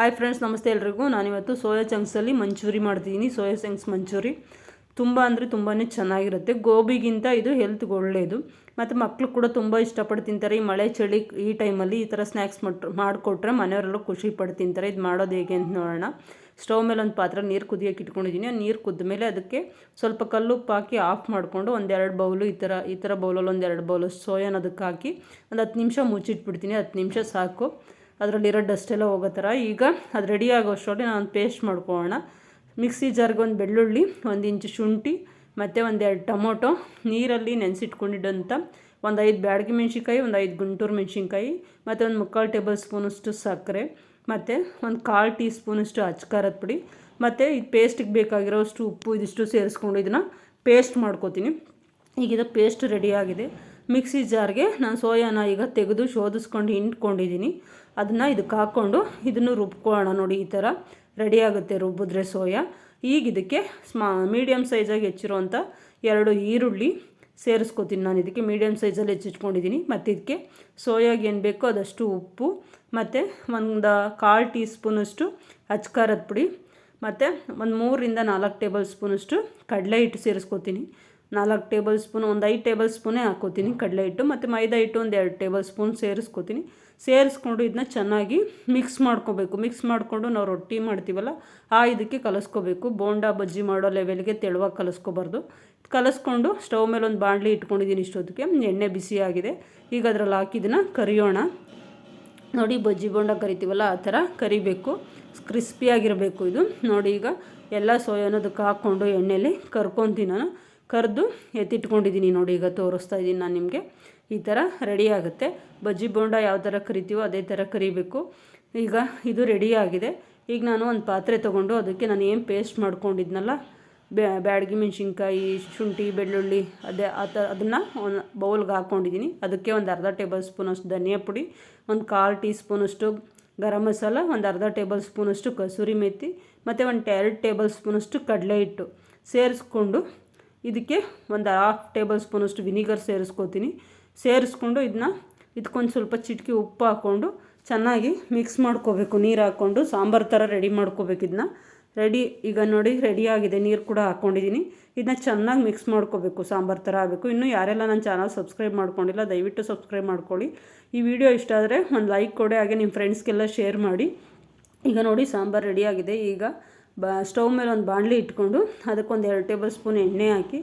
Hi friends ನಮಸ್ತೆ ಎಲ್ರಿಗೂ. ನಾನಿವತ್ತು ಸೋಯಾ ಚಂಕ್ಸಲ್ಲಿ ಮಂಚೂರಿ ಮಾಡ್ತಿದ್ದೀನಿ ಸೋಯಾ ಚಂಕ್ಸ್ ಮಂಚೂರಿ ತುಂಬ ಅಂದರೆ ತುಂಬಾ ಚೆನ್ನಾಗಿರುತ್ತೆ. ಗೋಬಿಗಿಂತ ಇದು ಹೆಲ್ತ್ಗೆ ಒಳ್ಳೆಯದು ಮತ್ತು ಮಕ್ಕಳು ಕೂಡ ತುಂಬ ಇಷ್ಟಪಟ್ಟು ತಿಂತಾರೆ. ಈ ಮಳೆ ಚಳಿ ಈ ಟೈಮಲ್ಲಿ ಈ ಥರ ಸ್ನ್ಯಾಕ್ಸ್ ಮಟ್ರು ಮಾಡಿಕೊಟ್ರೆ ಮನೆಯವರೆಲ್ಲ ಖುಷಿ ಪಟ್ಟು ತಿಂತಾರೆ. ಇದು ಮಾಡೋದು ಹೇಗೆ ಅಂತ ನೋಡೋಣ. ಸ್ಟವ್ ಮೇಲೆ ಒಂದು ಪಾತ್ರೆ ನೀರು ಕುದಿಯೋಕೆ ಇಟ್ಕೊಂಡಿದ್ದೀನಿ ನೀರು ಕುದ್ದ ಮೇಲೆ ಅದಕ್ಕೆ ಸ್ವಲ್ಪ ಕಲ್ಲುಪ್ಪು ಹಾಕಿ ಆಫ್ ಮಾಡಿಕೊಂಡು ಒಂದೆರಡು ಬೌಲು ಈ ಥರ ಈ ಥರ ಬೌಲಲ್ಲಿ ಒಂದೆರಡು ಬೌಲು ಸೋಯಾನ ಅದಕ್ಕೆ ಹಾಕಿ ಒಂದು ಹತ್ತು ನಿಮಿಷ ಮುಚ್ಚಿಟ್ಬಿಡ್ತೀನಿ. ಹತ್ತು ನಿಮಿಷ ಸಾಕು. ಅದರಲ್ಲಿರೋ ಡಸ್ಟ್ ಎಲ್ಲ ಹೋಗೋ ಥರ. ಈಗ ಅದು ರೆಡಿ ಆಗೋ ಅಷ್ಟರಲ್ಲಿ ನಾನು ಪೇಸ್ಟ್ ಮಾಡ್ಕೊಳ್ಳೋಣ ಮಿಕ್ಸಿ ಜಾರ್ಗೆ ಒಂದು ಬೆಳ್ಳುಳ್ಳಿ, ಒಂದು ಇಂಚು ಶುಂಠಿ, ಮತ್ತು ಒಂದೆರಡು ಟೊಮೊಟೊ. ನೀರಲ್ಲಿ ನೆನೆಸಿಟ್ಕೊಂಡಿದ್ದಂಥ ಒಂದು ಐದು ಬ್ಯಾಡಗಿ ಮೆಣಸಿನ್ಕಾಯಿ, ಒಂದು ಐದು ಗುಂಟೂರು ಮೆಣಸಿನ್ಕಾಯಿ, ಮತ್ತು ಒಂದು ಮುಕ್ಕಾಲು ಟೇಬಲ್ ಸ್ಪೂನಷ್ಟು ಸಕ್ಕರೆ, ಮತ್ತು ಒಂದು ಕಾಲು ಟೀ ಸ್ಪೂನಷ್ಟು ಅಚ್ಕಾರದ ಪುಡಿ, ಮತ್ತು ಇದು ಪೇಸ್ಟಿಗೆ ಬೇಕಾಗಿರೋಷ್ಟು ಉಪ್ಪು ಇದಿಷ್ಟು ಸೇರಿಸ್ಕೊಂಡು ಇದನ್ನು ಪೇಸ್ಟ್ ಮಾಡ್ಕೋತೀನಿ. ಈಗ ಇದು ಪೇಸ್ಟ್ ರೆಡಿಯಾಗಿದೆ ಮಿಕ್ಸಿ ಜಾರ್ಗೆ ನಾನು ಸೋಯಾನ ಈಗ ತೆಗೆದು ಶೋಧಿಸ್ಕೊಂಡು ಹಿಂಡ್ಕೊಂಡಿದ್ದೀನಿ. ಅದನ್ನು ಇದಕ್ಕೆ ಹಾಕ್ಕೊಂಡು ಇದನ್ನು ರುಬ್ಕೊಳ್ಳೋಣ ನೋಡಿ ಈ ಥರ. ರೆಡಿ ಆಗುತ್ತೆ ರುಬ್ಬಿದ್ರೆ ಸೋಯಾ. ಈಗ ಇದಕ್ಕೆ ಸ್ಮಾ ಮೀಡಿಯಮ್ ಸೈಜಾಗಿ ಹೆಚ್ಚಿರುವಂಥ ಎರಡು ಈರುಳ್ಳಿ ಸೇರಿಸ್ಕೋತೀನಿ ನಾನು. ಇದಕ್ಕೆ ಮೀಡಿಯಮ್ ಸೈಜಲ್ಲಿ ಹೆಚ್ಚಿಟ್ಕೊಂಡಿದ್ದೀನಿ. ಮತ್ತು ಇದಕ್ಕೆ ಸೋಯಾಗೆ ಏನು ಬೇಕೋ ಅದಷ್ಟು ಉಪ್ಪು, ಮತ್ತು ಒಂದು ಕಾಲು ಟೀ ಸ್ಪೂನಷ್ಟು ಅಚ್ಕಾರದ ಪುಡಿ, ಮತ್ತು ಒಂದು ಮೂರರಿಂದ ನಾಲ್ಕು ಟೇಬಲ್ ಸ್ಪೂನಷ್ಟು ಕಡಲೆ ಹಿಟ್ಟು ಸೇರಿಸ್ಕೊತೀನಿ. ನಾಲ್ಕು ಟೇಬಲ್ ಸ್ಪೂನ್, ಒಂದು ಐದು ಟೇಬಲ್ ಸ್ಪೂನೇ ಹಾಕೋತೀನಿ ಕಡಲೆ ಹಿಟ್ಟು ಮತ್ತು ಮೈದಾ ಹಿಟ್ಟು ಒಂದು ಎರಡು ಟೇಬಲ್ ಸ್ಪೂನ್ ಸೇರಿಸ್ಕೊತೀನಿ. ಸೇರಿಸ್ಕೊಂಡು ಇದನ್ನ ಚೆನ್ನಾಗಿ ಮಿಕ್ಸ್ ಮಾಡ್ಕೋಬೇಕು. ಮಿಕ್ಸ್ ಮಾಡಿಕೊಂಡು ನಾವು ರೊಟ್ಟಿ ಮಾಡ್ತೀವಲ್ಲ, ಆ ಇದಕ್ಕೆ ಕಲಿಸ್ಕೋಬೇಕು. ಬೋಂಡಾ ಬಜ್ಜಿ ಮಾಡೋ ಲೆವೆಲ್ಗೆ ತೆಳುವಾಗಿ ಕಲಿಸ್ಕೋಬಾರ್ದು. ಕಲಿಸ್ಕೊಂಡು ಸ್ಟವ್ ಮೇಲೆ ಒಂದು ಬಾಣಲಿ ಇಟ್ಕೊಂಡಿದ್ದೀನಿ ಇಷ್ಟೊತ್ತಿಗೆ. ಎಣ್ಣೆ ಬಿಸಿಯಾಗಿದೆ ಈಗ ಅದರಲ್ಲಿ ಹಾಕಿದ್ದನ್ನು ಕರಿಯೋಣ. ನೋಡಿ, ಬಜ್ಜಿ ಬೋಂಡ ಕರಿತೀವಲ್ಲ, ಆ ಥರ ಕರಿಬೇಕು. ಕ್ರಿಸ್ಪಿಯಾಗಿರಬೇಕು ಇದು. ನೋಡಿ, ಈಗ ಎಲ್ಲ ಸೋಯಾನದಕ್ಕೆ ಹಾಕ್ಕೊಂಡು ಎಣ್ಣೆಲಿ ಕರ್ಕೊತೀನಿ ನಾನು. ಕರೆದು ಎತ್ತಿಟ್ಕೊಂಡಿದ್ದೀನಿ ನೋಡಿ, ಈಗ ತೋರಿಸ್ತಾ ಇದ್ದೀನಿ ನಾನು ನಿಮಗೆ. ಈ ಥರ ರೆಡಿ ಆಗುತ್ತೆ. ಬಜ್ಜಿ ಬೋಂಡ ಯಾವ ಥರ ಕರಿತೀವೋ ಅದೇ ಥರ ಕರಿಬೇಕು. ಈಗ ಇದು ರೆಡಿ ಆಗಿದೆ. ಈಗ ನಾನು ಒಂದು ಪಾತ್ರೆ ತೊಗೊಂಡು ಅದಕ್ಕೆ ನಾನು ಏನು ಪೇಸ್ಟ್ ಮಾಡ್ಕೊಂಡಿದ್ನಲ್ಲ ಬ್ಯಾಡಗಿ ಮೆಣಸಿನ್ಕಾಯಿ, ಶುಂಠಿ, ಬೆಳ್ಳುಳ್ಳಿ, ಅದೇ ಆ ಥರ ಅದನ್ನು ಒಂದು ಬೌಲ್ಗೆ ಹಾಕ್ಕೊಂಡಿದ್ದೀನಿ ಅದಕ್ಕೆ ಒಂದು ಅರ್ಧ ಟೇಬಲ್ ಸ್ಪೂನಷ್ಟು ಧನಿಯಾ ಪುಡಿ, ಒಂದು ಕಾಲು ಟೀ ಸ್ಪೂನಷ್ಟು ಗರಂ ಮಸಾಲ, ಒಂದು ಅರ್ಧ ಟೇಬಲ್ ಸ್ಪೂನಷ್ಟು ಕಸೂರಿ ಮೆತ್ತಿ ಮತ್ತು ಒಂದು ಎರಡು ಟೇಬಲ್ ಸ್ಪೂನಷ್ಟು ಕಡಲೆ ಹಿಟ್ಟು ಸೇರಿಸ್ಕೊಂಡು ಇದಕ್ಕೆ ಒಂದು ಹಾಫ್ ಟೇಬಲ್ ಸ್ಪೂನಷ್ಟು ವಿನಿಗರ್ ಸೇರಿಸ್ಕೋತೀನಿ. ಸೇರಿಸ್ಕೊಂಡು ಇದನ್ನ ಇದಕ್ಕೊಂದು ಸ್ವಲ್ಪ ಚಿಟಕಿ ಉಪ್ಪು ಹಾಕ್ಕೊಂಡು ಚೆನ್ನಾಗಿ ಮಿಕ್ಸ್ ಮಾಡ್ಕೋಬೇಕು. ನೀರು ಹಾಕ್ಕೊಂಡು ಸಾಂಬಾರು ಥರ ರೆಡಿ ಮಾಡ್ಕೋಬೇಕು ಇದನ್ನ ರೆಡಿ ಈಗ ನೋಡಿ ರೆಡಿ ಆಗಿದೆ. ನೀರು ಕೂಡ ಹಾಕ್ಕೊಂಡಿದ್ದೀನಿ ಇದನ್ನ ಚೆನ್ನಾಗಿ ಮಿಕ್ಸ್ ಮಾಡ್ಕೋಬೇಕು. ಸಾಂಬಾರು ಥರ ಆಗಬೇಕು. ಇನ್ನು ಯಾರೆಲ್ಲ ನನ್ನ ಚಾನಲ್ ಸಬ್ಸ್ಕ್ರೈಬ್ ಮಾಡ್ಕೊಂಡಿಲ್ಲ, ದಯವಿಟ್ಟು ಸಬ್ಸ್ಕ್ರೈಬ್ ಮಾಡ್ಕೊಳ್ಳಿ. ಈ ವಿಡಿಯೋ ಇಷ್ಟ ಆದರೆ ಒಂದು ಲೈಕ್ ಕೊಡಿ, ಹಾಗೆ ನಿಮ್ಮ ಫ್ರೆಂಡ್ಸ್ಗೆಲ್ಲ ಶೇರ್ ಮಾಡಿ. ಈಗ ನೋಡಿ ಸಾಂಬಾರು ರೆಡಿಯಾಗಿದೆ ಈಗ ಬ ಸ್ಟವ್ ಮೇಲೆ ಒಂದು ಬಾಣಲಿ ಇಟ್ಕೊಂಡು ಅದಕ್ಕೊಂದು ಎರಡು ಟೇಬಲ್ ಸ್ಪೂನ್ ಎಣ್ಣೆ ಹಾಕಿ,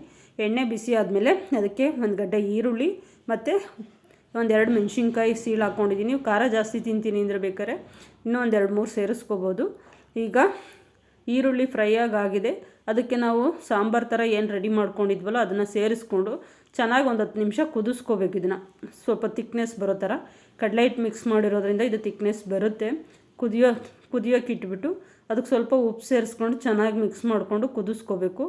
ಎಣ್ಣೆ ಬಿಸಿ ಆದಮೇಲೆ ಅದಕ್ಕೆ ಒಂದು ಗಡ್ಡೆ ಈರುಳ್ಳಿ ಮತ್ತು ಒಂದೆರಡು ಮೆಣಸಿನ್ಕಾಯಿ ಸೀಳು ಹಾಕ್ಕೊಂಡಿದ್ದೀನಿ ಖಾರ ಜಾಸ್ತಿ ತಿಂತೀನಿ ಅಂದರೆ ಬೇಕಾದ್ರೆ ಇನ್ನೂ ಒಂದು ಎರಡು ಮೂರು ಸೇರಿಸ್ಕೋಬೋದು. ಈಗ ಈರುಳ್ಳಿ ಫ್ರೈ ಆಗಿದೆ ಅದಕ್ಕೆ ನಾವು ಸಾಂಬಾರು ಥರ ಏನು ರೆಡಿ ಮಾಡ್ಕೊಂಡಿದ್ವಲ್ಲ ಅದನ್ನು ಸೇರಿಸ್ಕೊಂಡು ಚೆನ್ನಾಗಿ ಒಂದು ಹತ್ತು ನಿಮಿಷ ಕುದಿಸ್ಕೋಬೇಕು ಇದನ್ನು. ಸ್ವಲ್ಪ ತಿಕ್ನೆಸ್ ಬರೋ ಥರ. ಕಡಲೆ ಹಿಟ್ಟು ಮಿಕ್ಸ್ ಮಾಡಿರೋದ್ರಿಂದ ಇದು ತಿಕ್ನೆಸ್ ಬರುತ್ತೆ. ಕುದಿಯೋ ಕುದಿಯೋಕೆ ಇಟ್ಬಿಟ್ಟು ಅದಕ್ಕೆ ಸ್ವಲ್ಪ ಉಪ್ಪು ಸೇರಿಸ್ಕೊಂಡು ಚೆನ್ನಾಗಿ ಮಿಕ್ಸ್ ಮಾಡಿಕೊಂಡು ಕುದಿಸ್ಕೋಬೇಕು.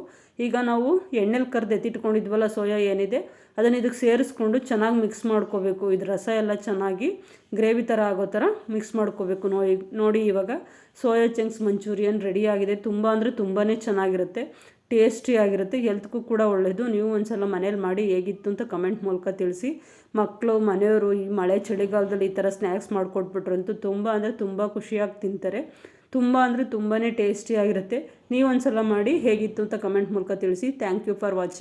ಈಗ ನಾವು ಎಣ್ಣೆಲಿ ಕರೆದು ಎತ್ತಿಟ್ಕೊಂಡಿದ್ವಲ್ಲ, ಸೋಯಾ ಏನಿದೆ, ಅದನ್ನು ಇದಕ್ಕೆ ಸೇರಿಸ್ಕೊಂಡು ಚೆನ್ನಾಗಿ ಮಿಕ್ಸ್ ಮಾಡ್ಕೋಬೇಕು. ಇದು ರಸ ಎಲ್ಲ ಚೆನ್ನಾಗಿ ಗ್ರೇವಿ ಥರ ಆಗೋ ಥರ ಮಿಕ್ಸ್ ಮಾಡ್ಕೋಬೇಕು. ನೋಡಿ ನೋಡಿ ಇವಾಗ ಸೋಯಾ ಚಂಕ್ಸ್ ಮಂಚೂರಿಯನ್ ರೆಡಿಯಾಗಿದೆ ತುಂಬ ಅಂದರೆ ತುಂಬಾ ಚೆನ್ನಾಗಿರುತ್ತೆ. ಟೇಸ್ಟಿಯಾಗಿರುತ್ತೆ ಹೆಲ್ತ್ಗೂ ಕೂಡ ಒಳ್ಳೆಯದು ನೀವು ಒಂದು ಸಲ ಮನೇಲಿ ಮಾಡಿ ಹೇಗಿತ್ತು ಅಂತ ಕಮೆಂಟ್ ಮೂಲಕ ತಿಳಿಸಿ. ಮಕ್ಕಳು ಮನೆಯವರು ಈ ಮಳೆ ಚಳಿಗಾಲದಲ್ಲಿ ಈ ಥರ ಸ್ನ್ಯಾಕ್ಸ್ ಮಾಡಿಕೊಟ್ಬಿಟ್ರಂತೂ ತುಂಬ ಅಂದರೆ ತುಂಬ ಖುಷಿಯಾಗಿ ತಿಂತಾರೆ. ತುಂಬ ಅಂದರೆ ತುಂಬಾ ಟೇಸ್ಟಿಯಾಗಿರುತ್ತೆ ನೀವು ಒಂದು ಸಲ ಮಾಡಿ ಹೇಗಿತ್ತು ಅಂತ ಕಮೆಂಟ್ ಮೂಲಕ ತಿಳಿಸಿ. Thank you for watching.